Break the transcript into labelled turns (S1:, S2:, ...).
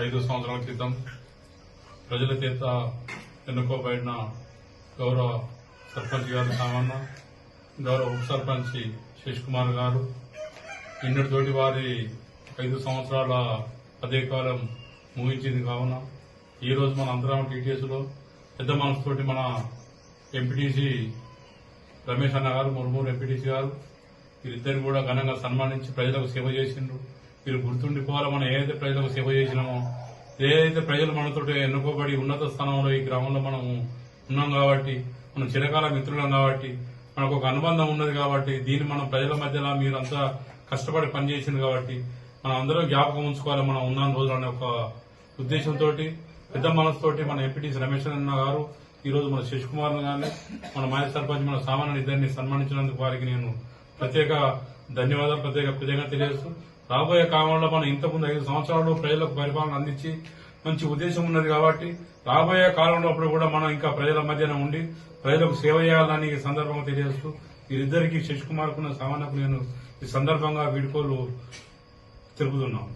S1: ఐదు సంవత్సరాల క్రితం ప్రజల చేత ఎన్నుకోబడిన గౌరవ సర్పంచ్ గారు సామన్న గౌరవ ఉప సర్పంచ్ శేష్ కుమార్ గారు. నిన్నటితోటి వారి ఐదు సంవత్సరాల అదే కాలం ముగించింది కావున ఈ రోజు మన అందరం టీటీఎస్లో పెద్ద మనసుతోటి మన ఎంపీటీసీ రమేష్ అన్న గారు మురుమూరు ఎంపీటీసీ గారు వీరిద్దరిని కూడా ఘనంగా సన్మానించి ప్రజలకు సేవ చేసిండ్రు. వీరు గుర్తుండిపోవాలి మనం ఏదైతే ప్రజలకు సేవ చేసినామో ఏదైతే ప్రజలు మనతో ఎన్నుకోబడి ఉన్నత స్థానంలో ఈ గ్రామంలో మనం ఉన్నాం కాబట్టి మనం చిరకాల మిత్రులం కాబట్టి మనకు ఒక అనుబంధం ఉన్నది కాబట్టి దీన్ని మనం ప్రజల మధ్యలో మీరంతా కష్టపడి పనిచేసింది కాబట్టి మనం అందరం జ్ఞాపకం ఉంచుకోవాలి మనం ఉన్నాను రోజులు అనే ఒక ఉద్దేశంతో పెద్ద మనసుతోటి మన ఎంపీటీసీ రమేష్ అన్న గారు ఈరోజు మన శశి గారిని మన మాజీ సర్పంచ్ మన సామాన్య ఇద్దరిని సన్మానించినందుకు వారికి నేను ప్రత్యేక ధన్యవాదాలు ప్రత్యేక ప్రత్యేకంగా తెలియజేస్తూ రాబోయే కాలంలో మనం ఇంతకుముందు ఐదు సంవత్సరాలు ప్రజలకు పరిపాలన అందించి మంచి ఉద్దేశం ఉన్నది కాబట్టి రాబోయే కాలంలో అప్పుడు కూడా మనం ఇంకా ప్రజల మధ్యన ఉండి ప్రజలకు సేవ చేయాలని ఈ సందర్భంగా తెలియజేస్తూ వీరిద్దరికి శశికుమార్కున్న కున్న సామాన్యకు నేను ఈ సందర్భంగా వీడుకోలు తెలుపుతున్నాను.